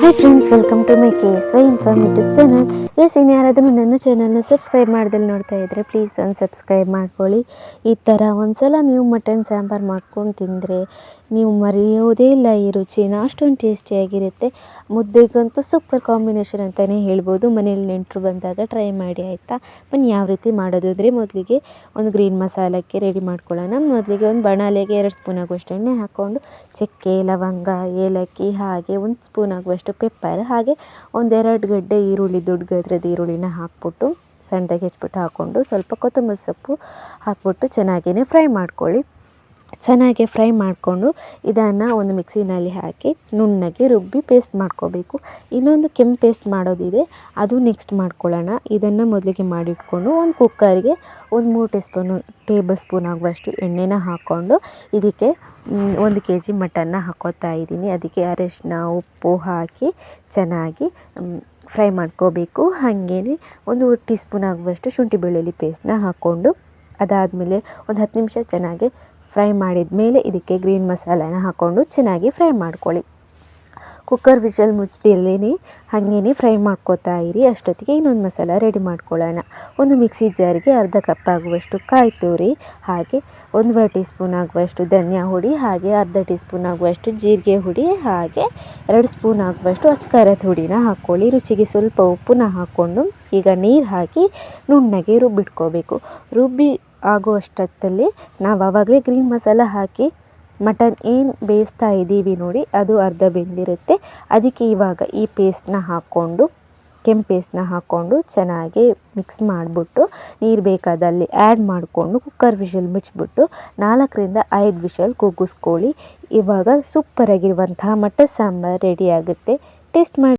Hi friends welcome to my K S Y informative channel S ಇನ್ನು ಯಾರಾದರೂ ನನ್ನ ಚಾನಲ್ನ ಸಬ್ಸ್ಕ್ರೈಬ್ ಮಾಡ್ದಲ್ಲಿ ನೋಡ್ತಾ ಇದ್ದರೆ ಪ್ಲೀಸ್ ಒಂದು ಸಬ್ಸ್ಕ್ರೈಬ್ ಮಾಡ್ಕೊಳ್ಳಿ. ಈ ಥರ ಒಂದ್ಸಲ ನೀವು ಮಟನ್ ಸಾಂಬಾರು ಮಾಡ್ಕೊಂಡು ತಿಂದರೆ ನೀವು ಮರೆಯೋದೇ ಇಲ್ಲ. ಈ ರುಚಿನ ಅಷ್ಟೊಂದು ಟೇಸ್ಟಿಯಾಗಿರುತ್ತೆ ಮುದ್ದೆಗಂತೂ ಸೂಪರ್ ಕಾಂಬಿನೇಷನ್ ಅಂತಲೇ ಹೇಳ್ಬೋದು. ಮನೇಲಿ ನೆಂಟರು ಬಂದಾಗ ಟ್ರೈ ಮಾಡಿ, ಆಯಿತಾ? ಬನ್ನಿ, ಯಾವ ರೀತಿ ಮಾಡೋದು ಅಂದರೆ ಮೊದಲಿಗೆ ಒಂದು ಗ್ರೀನ್ ಮಸಾಲಕ್ಕೆ ರೆಡಿ ಮಾಡ್ಕೊಳ್ಳೋಣ. ಮೊದಲಿಗೆ ಒಂದು ಬಣಾಲೆಗೆ ಎರಡು ಸ್ಪೂನ್ ಆಗುವಷ್ಟು ಎಣ್ಣೆ ಹಾಕ್ಕೊಂಡು ಚಕ್ಕೆ, ಲವಂಗ, ಏಲಕ್ಕಿ ಹಾಗೆ ಒಂದು ಸ್ಪೂನ್ ಆಗುವಷ್ಟು ಪೆಪ್ಪರ್ ಹಾಗೆ ಒಂದೆರಡು ಗಡ್ಡೆ ಈರುಳ್ಳಿ, ದೊಡ್ಡ ಗಾತ್ರದ ಈರುಳ್ಳಿನ ಹಾಕ್ಬಿಟ್ಟು ಸಣ್ಣದಾಗಿ ಹೆಚ್ಚಿಬಿಟ್ಟು ಹಾಕ್ಕೊಂಡು ಸ್ವಲ್ಪ ಕೊತ್ತಂಬರಿ ಸೊಪ್ಪು ಹಾಕ್ಬಿಟ್ಟು ಚೆನ್ನಾಗಿಯೇ ಫ್ರೈ ಮಾಡ್ಕೊಳ್ಳಿ. ಚೆನ್ನಾಗಿ ಫ್ರೈ ಮಾಡಿಕೊಂಡು ಇದನ್ನು ಒಂದು ಮಿಕ್ಸಿನಲ್ಲಿ ಹಾಕಿ ನುಣ್ಣಗೆ ರುಬ್ಬಿ ಪೇಸ್ಟ್ ಮಾಡ್ಕೋಬೇಕು. ಇನ್ನೊಂದು ಕೆಂಪು ಪೇಸ್ಟ್ ಮಾಡೋದಿದೆ, ಅದು ನೆಕ್ಸ್ಟ್ ಮಾಡ್ಕೊಳ್ಳೋಣ. ಇದನ್ನು ಮೊದಲಿಗೆ ಮಾಡಿಟ್ಕೊಂಡು ಒಂದು ಕುಕ್ಕರ್ಗೆ ಒಂದು ಮೂರು ಟೀ ಸ್ಪೂನು ಟೇಬಲ್ ಸ್ಪೂನ್ ಆಗುವಷ್ಟು ಎಣ್ಣೆನ ಹಾಕ್ಕೊಂಡು ಇದಕ್ಕೆ ಒಂದು ಕೆ ಜಿ ಮಟನ್ನ ಹಾಕೋತಾ ಇದ್ದೀನಿ. ಅದಕ್ಕೆ ಅರಿಶಿನ, ಉಪ್ಪು ಹಾಕಿ ಚೆನ್ನಾಗಿ ಫ್ರೈ ಮಾಡ್ಕೋಬೇಕು. ಹಾಗೇನೆ ಒಂದು ಟೀ ಸ್ಪೂನ್ ಆಗುವಷ್ಟು ಶುಂಠಿ ಬೆಳ್ಳುಳ್ಳಿ ಪೇಸ್ಟ್ನ ಹಾಕ್ಕೊಂಡು ಅದಾದಮೇಲೆ ಒಂದು ಹತ್ತು ನಿಮಿಷ ಚೆನ್ನಾಗಿ ಫ್ರೈ ಮಾಡಿದ ಮೇಲೆ ಇದಕ್ಕೆ ಗ್ರೀನ್ ಮಸಾಲೆನ ಹಾಕ್ಕೊಂಡು ಚೆನ್ನಾಗಿ ಫ್ರೈ ಮಾಡ್ಕೊಳ್ಳಿ. ಕುಕ್ಕರ್ ವಿಷಲ್ ಮುಚ್ಚಿದೇನೆ ಹಾಗೇ ಫ್ರೈ ಮಾಡ್ಕೋತಾ ಇರಿ, ಅಷ್ಟೊತ್ತಿಗೆ ಇನ್ನೊಂದು ಮಸಾಲ ರೆಡಿ ಮಾಡ್ಕೊಳ್ಳೋಣ. ಒಂದು ಮಿಕ್ಸಿ ಜಾರಿಗೆ ಅರ್ಧ ಕಪ್ ಆಗುವಷ್ಟು ಕಾಯಿ ತುರಿ, ಹಾಗೆ ಒಂದೂವರೆ ಟೀ ಸ್ಪೂನ್ ಆಗುವಷ್ಟು ಧನಿಯಾ ಹುಡಿ, ಹಾಗೆ ಅರ್ಧ ಟೀ ಸ್ಪೂನ್ ಆಗುವಷ್ಟು ಜೀರಿಗೆ ಹುಡಿ, ಹಾಗೆ ಎರಡು ಸ್ಪೂನ್ ಆಗುವಷ್ಟು ಅಚ್ಕಾರದ ಹುಡಿನ ಹಾಕ್ಕೊಳ್ಳಿ. ರುಚಿಗೆ ಸ್ವಲ್ಪ ಉಪ್ಪನ್ನ ಹಾಕ್ಕೊಂಡು ಈಗ ನೀರು ಹಾಕಿ ನುಣ್ಣಗೆ ರುಬ್ಬಿಟ್ಕೋಬೇಕು. ರುಬ್ಬಿ ಆಗುವಷ್ಟೊತ್ತಲ್ಲಿ ನಾವು ಆವಾಗಲೇ ಗ್ರೀನ್ ಮಸಾಲ ಹಾಕಿ ಮಟನ್ ಏನು ಬೇಯಿಸ್ತಾ ಇದ್ದೀವಿ ನೋಡಿ, ಅದು ಅರ್ಧ ಬೆಂದಿರುತ್ತೆ. ಅದಕ್ಕೆ ಇವಾಗ ಈ ಪೇಸ್ಟ್ನ ಹಾಕ್ಕೊಂಡು, ಕೆಂಪು ಪೇಸ್ಟ್ನ ಹಾಕ್ಕೊಂಡು ಚೆನ್ನಾಗಿ ಮಿಕ್ಸ್ ಮಾಡಿಬಿಟ್ಟು, ನೀರು ಬೇಕಾದಲ್ಲಿ ಆ್ಯಡ್ ಮಾಡಿಕೊಂಡು ಕುಕ್ಕರ್ ವಿಷಲ್ ಮುಚ್ಚಿಬಿಟ್ಟು ನಾಲ್ಕರಿಂದ ಐದು ವಿಷಲ್ ಕೂಗಿಸ್ಕೊಳ್ಳಿ. ಇವಾಗ ಸೂಪರಾಗಿರುವಂತಹ ಮಟನ್ ಸಾಂಬಾರು ರೆಡಿ ಆಗುತ್ತೆ. ಟೇಸ್ಟ್ ಮಾಡಿ.